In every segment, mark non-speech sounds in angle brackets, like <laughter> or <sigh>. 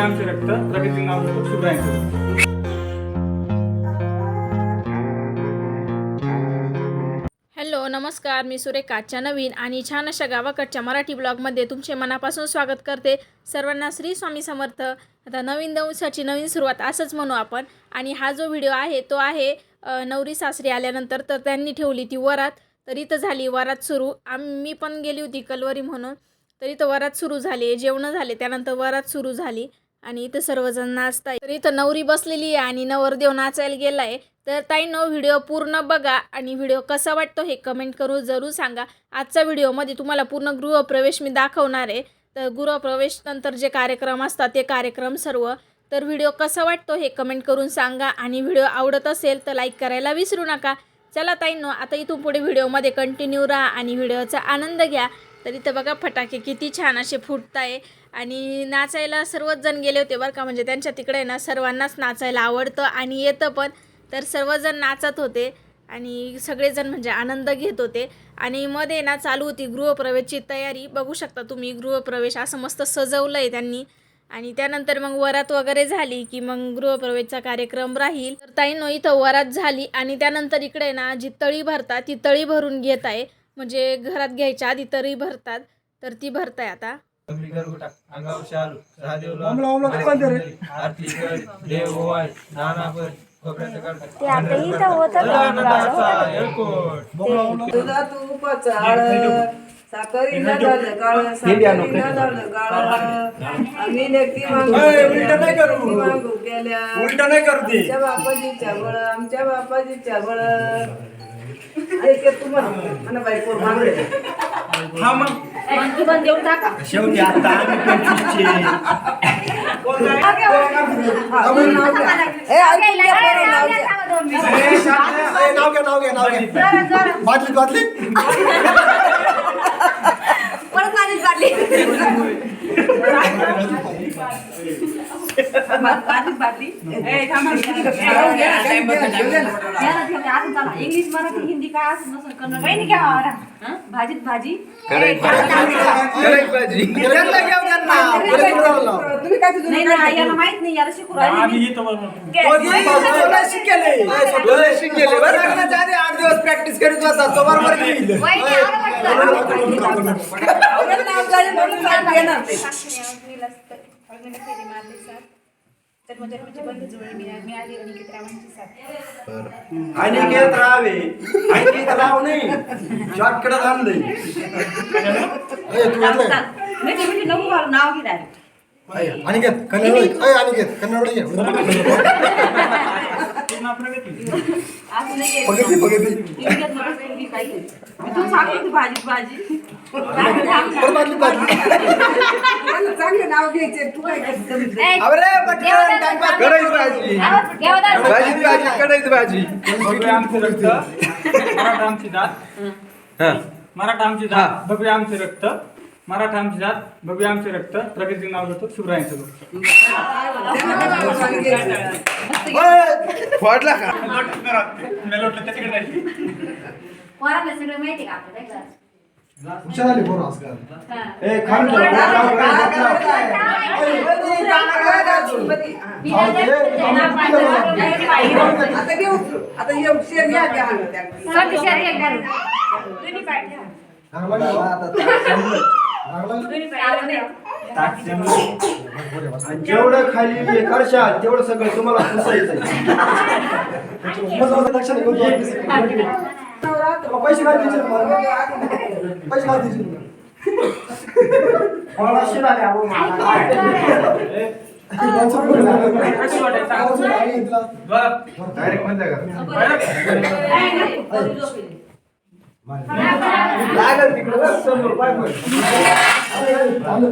आमचे रक्त प्रगती नाव घेतो शुभ्रांचं हॅलो नमस्कार मी सुरेखाच्या नवीन आणि छान अशा गावाकडच्या मराठी ब्लॉगमध्ये तुमचे मनापासून स्वागत करते. सर्वांना श्री स्वामी समर्थ. आता नवीन दिवसाची नवीन सुरुवात असंच म्हणू आपण. आणि हा जो व्हिडिओ आहे तो आहे नवरी सासरी आल्यानंतर तर त्यांनी ठेवली ती वरात. तर इथं झाली वरात सुरू. आम मी पण गेली होती कलवरी म्हणून. तर इथं वरात सुरू झाली. जेवणं झाले त्यानंतर वरात सुरू झाली. आणि इथं सर्वजण नाचताय तर इथं नवरी बसलेली आहे आणि नवरदेव नाचायला गेलाय. तर ताईनं व्हिडिओ पूर्ण बघा आणि व्हिडिओ कसा वाटतो हे कमेंट करून जरूर सांगा. आजच्या व्हिडिओमध्ये तुम्हाला पूर्ण गृहप्रवेश मी दाखवणार आहे. तर गृहप्रवेश नंतर जे कार्यक्रम असतात ते कार्यक्रम सर्व. तर व्हिडिओ कसा वाटतो हे कमेंट करून सांगा. आणि व्हिडिओ आवडत असेल तर लाईक करायला विसरू नका. चला ताईंनो आता इथून पुढे व्हिडिओमध्ये कंटिन्यू राहा आणि व्हिडिओचा आनंद घ्या. तर इथं बघा फटाके किती छान असे फुटताय आणि नाचायला सर्वच जण गेले होते बरं का. म्हणजे त्यांच्या तिकडे ना सर्वांनाच नाचायला आवडतं आणि येतं पण. तर सर्वजण नाचत होते आणि सगळेजण म्हणजे आनंद घेत होते. आणि मध्ये ना चालू होती गृहप्रवेशची तयारी. बघू शकता तुम्ही गृहप्रवेश असं मस्त सजवलं आहे त्यांनी. आणि त्यानंतर मग वरात वगैरे झाली की मग गृहप्रवेशचा कार्यक्रम राहील. तर ताईनो इथं वरात झाली आणि त्यानंतर इकडे ना जी तळी भरतात ती तळी भरून घेत आहे. म्हणजे घरात घ्यायच्या आधी तळी भरतात. तर ती भरताय आता. अंगावर शाल सहा आरती कर देव झालं काळ झालं काळ आम्ही मागू मागू गेल्या. आमच्या बापाजीच्या बळ आमच्या बापाजीच्या बळ. ऐक तुम्हाला शेवटी आता आम्ही पंचवीसचे ए, ऐकून घ्या पोरं, नाव घ्या. नाव घ्या नाव घ्या नाव घ्या. बाटली बाटली इंग्लिश मराठी हिंदी काय असं नसेल कन्नड वहिनी घ्या आवरा. हं? भाजीत भाजी तुम्ही काय तुझं नाही ना याला माहीत नाही याला शिकू राहिली मी. आठ दिवस प्रॅक्टिस करीत होता तो बरोबर घेईल वहिनी आवरा राव नाही शॉर्टकट आणलंय नको नाव direct. अनिकेत कन्नड अनिकेत प्रगती असं नाही. घे. बघितली बघितली इंग्लिशात मला काही काही नाही. मी तुला सांगते होती भाजीत भाजी काय थांब चांगले नाव घ्यायचे तू काय करते? ए, अरे पटकन टाइमपास करायची भाजी. घ्या बरं. भाजी भाजी कडायची भाजी. भगवे आमचे रक्त. मराठा आमची दात मराठा आमची रक्त. मराठा आमची जात भगवे आमचे रक्त. प्रगती नाव घेतो नाव सांगितलं? फोडला का? मेलोटलं त्याच्याकडे नाही पोराला सगळं माहिती का आपलं नाही का? हुशार आली पोरं आजकाल हा. ए खाली ठेव. आता घेऊ आता येऊ शेर घ्या त्या. आणि जेवढं खाली करशाल तेवढं सगळं पुसायचं तुम्हाला? पैसे काय द्यायचे मला म्हणता का? लागल तिकडं समोर पाय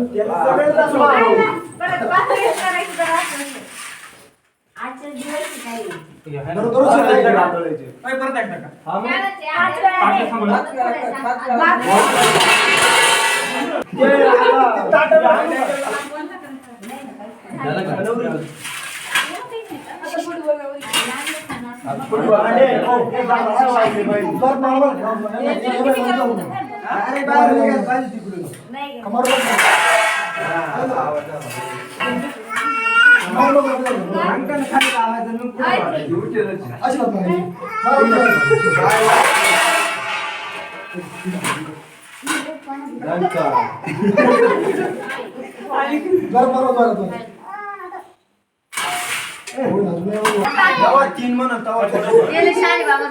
त्याला सगळ्यांना स्वागत. परत बाथरूम करायचं जरा असं. आजच्या दिवस काय दररोज दररोज सकाळी घालायचे. ओय, परत एकदा का हा मग? पाच थांबलं. पाच वेळा, पाच वेळा. ते आता- आणि, हो, हे जागा काय व्हायची बाई? बरं, बरं, बरं. अरे, बाहेर निघाल, पाहिजे तिकडे. नाही कमर बघ. हा, आवाज आला. मामा बाबा. अशी बात नाही. मामा बाबा. जरा मारा, मारा, मारा. होय ना, तुम्ही एवढं- तीन म्हणत गेले शाळे बाबा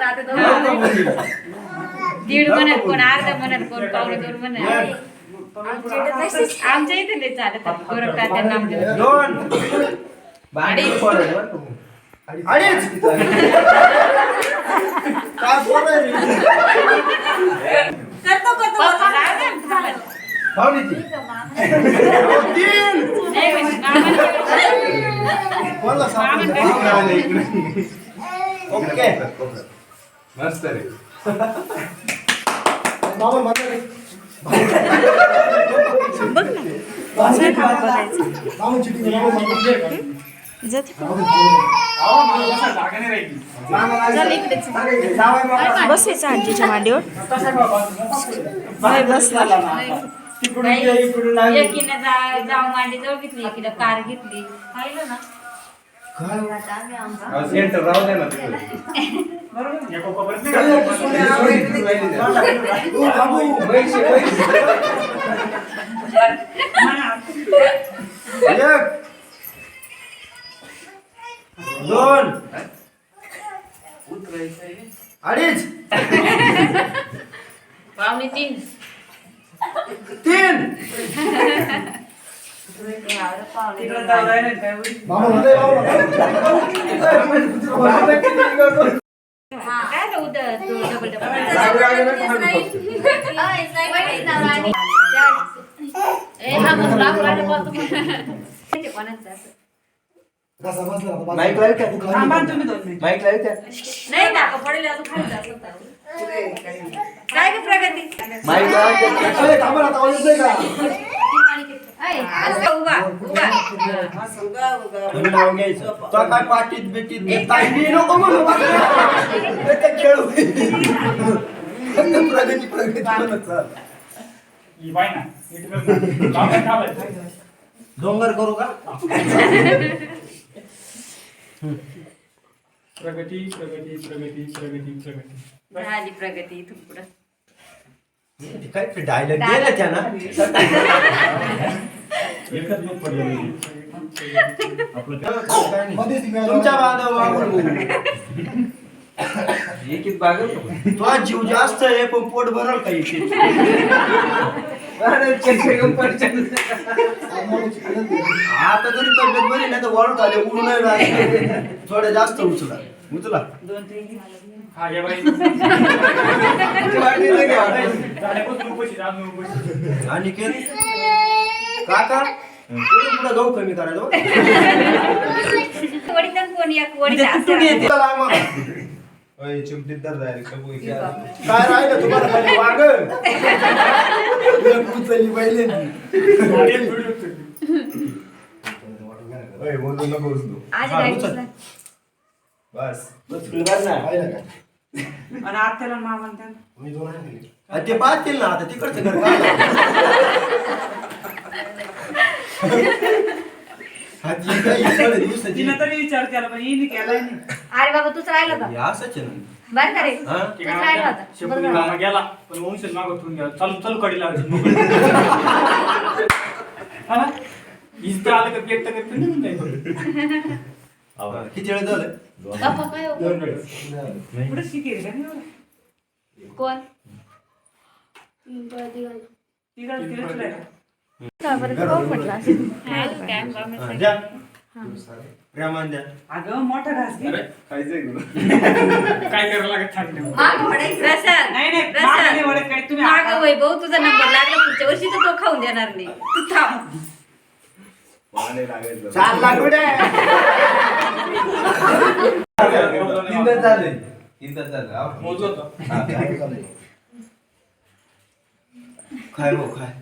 आता दोघं. दीड म्हणत कोण अर्धा म्हणत कोण पावणे दोन म्हणत आमच्या इथे चालत काय त्यांना दोन. अडीच. काय बोलाय पप्पा राहते ना थांबत. पाहुणे ती तीन नाही म्हणजे मामाने कोणाला सांगतो? ओके मस्त रे मामा मारा रे. मामा चिटिंग आहे, मामा मामा. बसायचं आजीच्या मांडीवर. बसला जाऊ मांडी जवळ घेतली एकीनं कार घेतली. पाहिलं ना? आता <laughs> दोन अडीच पावणे तीन तीन मामा मध्ये मामा काय रे उद्या तू डबल डबल राग राग नका हाणू फक्त. ए मग राहू राहू बोलतो ते कोणाचं असं. कसा बसला आता? माईक लावू का? खाली. माईक लावू का? नाही ना पडेल अजून खाली जात होता. काय ग प्रगती माईक लावू का? अरे, थांबा ना, आता आवाज येतोय का? ऐ, असं उभा उभा तुम्ही नाव घ्यायचं तो काय पाटीत बिटीत ताईनी नको म्हणू बा. ते खेळू प्रगती प्रगती म्हणत चाल. ही बाई ना, नीट कर ना. जागा ठेवायचं. डोंगर करू का <laughs> प्रगती प्रगती प्रगती प्रगती प्रगती. झाली प्रगती इथून पुढं. काय डायलॉग दिला त्यानं? <laughs> एकच मग पडलं काय नाही. तुमच्या बांधव वागून <laughs> एक एक बाग तुझा जीव जास्त आहे पण पोट भरल का <laughs> आता जरी तब्येत बरी नाही तर वळून आले उडून. थोडं जास्त उचला उचला हा उपाशी आहे. आणि के काका? पुढे गहू कमी करायचं बरं. वडीतन कोण या वडीचा असं चला मग. चिमटीदार डायरेक्ट काय राहिलं तुम्हाला खाली उचलली थोडी होती. बोलू नको उचलू. आज हा, काय उचल. दिसलं? बस पाहिलं का? आणि आत्याला मामा म्हणतात. मी दोन ते पाहतील ना आता तिकडचं घर <laughs> हा, ती काय. तरी विचार केला पण हिने केलाय नाही अरे बाबा तूच राहिला होता हे असंच आहे ना. बरं का रे हा? तूच राहिला होता शेपूट बरं मामा झालं. गेला पण वंशज मागं ठेवून गेला चालू चालू कडी लावायची हा ना? इथं आलं का पेट तर करते निघून जायचं. हा, किती वेळ झालं काय हो? दोन वेळेस. पुढे शिकेल का नाही एवढं? कोण. का बरं हा, द्या प्रेमान द्या अगं मोठा घास घे. अरे, खायचंय तुला? <laughs> काय करायला लागत थांबणे प्रसाद. नाही नाही प्रसाद. मागं नाही वळत काही तुम्ही मागं आता- वैभव तुझा नंबर लागला पुढच्या वर्षी तर तो खाऊन देणार नाही. तू थांब. चार लाख हा. हा. खाय भाऊ खाय.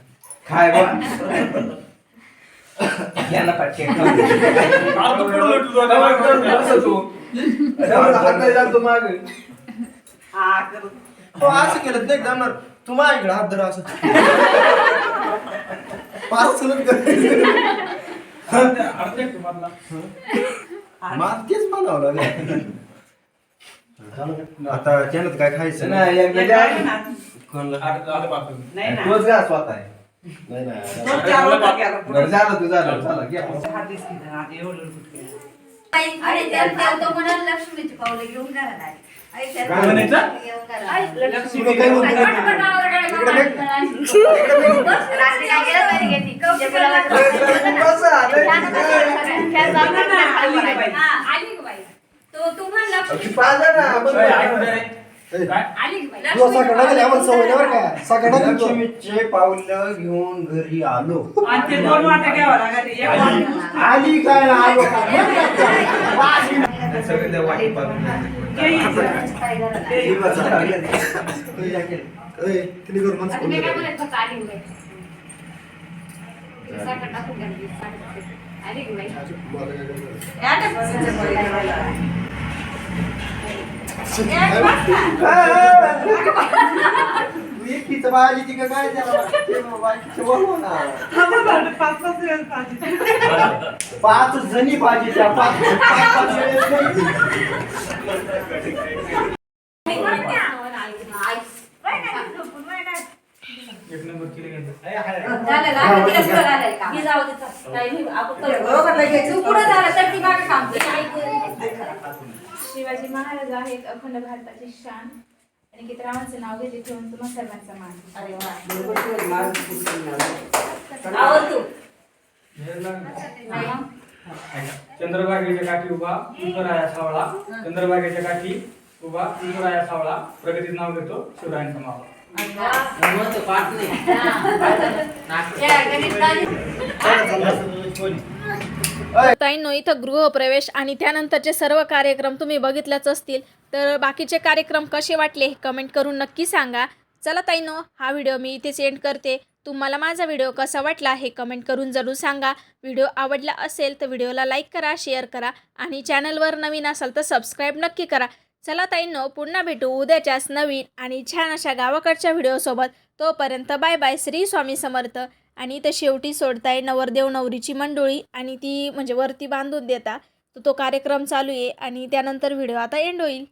बा? पाठके तो हा, असं केलं नाही जाणार तू माझ्याकडे हात धर असं. पार्सलच म्हणावं लागेल. आता त्यानं काय खायचं? नाही. तोच घास स्वतः आहे. नाही ना. <laughs> बरं, झालं झालं घ्या. अरे तो म्हणाल लक्ष्मीची पावलं घेऊन घरात आली. आई त्यात काय म्हणायचं? घेऊन घरात आली. लक्ष्मी तुला काय म्हणते? पटपट आवरडायला इकडे बघा. बस, रात्री काय केलं तरी घेते. कौशी बोलावं. बसा, लय त्यानं कसं सगळ्या- त्या जाऊन ना, ना, आली का बाई? हा, आली का बाई? तो तू अगदी ना बरं, लक्ष्मीचे पावलं घेऊन घरी आलो. आणि ते दोन वाट्या घ्यावं लागत वाटी. आली काय आलो? सगळे वाटी पाडून एकटीचं का काय त्याला. पाच पाच वेळेस पाहिजे. पाच जणी पाहिजे त्या पाच पाच पाच वेळेस नाही. एक नंबर केली काम. काही नाही, आपण करू. बरोबर लगेच. तू पुढं झाला तर ती मागं करू. शिवाजी महाराज आहेत अखंड भारताचे शान. आणि कितरावांचं नाव घेते ठेवून तुम्हा सर्वांचा मान. चंद्रभागेच्या काठी उभा उतराया सावळा. चंद्रभागेच्या काठी उभा उतराया सावळा. प्रगतीत नाव घेतो शिवरायांचा मावळा. हा. या, गणित नाही. ताईंनो इथं गृहप्रवेश आणि त्यानंतरचे सर्व कार्यक्रम तुम्ही बघितल्याच असतील. तर बाकीचे कार्यक्रम कसे वाटले हे कमेंट करून नक्की सांगा. चला ताईनो हा व्हिडिओ मी इथेच एंड करते. तुम्हाला माझा व्हिडिओ कसा वाटला हे कमेंट करून जरूर सांगा. व्हिडिओ आवडला असेल तर व्हिडिओला लाईक करा शेअर करा आणि चॅनलवर नवीन असाल तर सबस्क्राईब नक्की करा. चला ताईंनो पुन्हा भेटू उद्याच्याच नवीन आणि छान अशा गावाकडच्या व्हिडिओसोबत तोपर्यंत बाय बाय श्री स्वामी समर्थ. आणि इथं शेवटी सोडताय नवरदेव नवरीची मंडोळी आणि ती म्हणजे वरती बांधून देता. तर तो कार्यक्रम चालू आहे आणि त्यानंतर व्हिडिओ आता एंड होईल.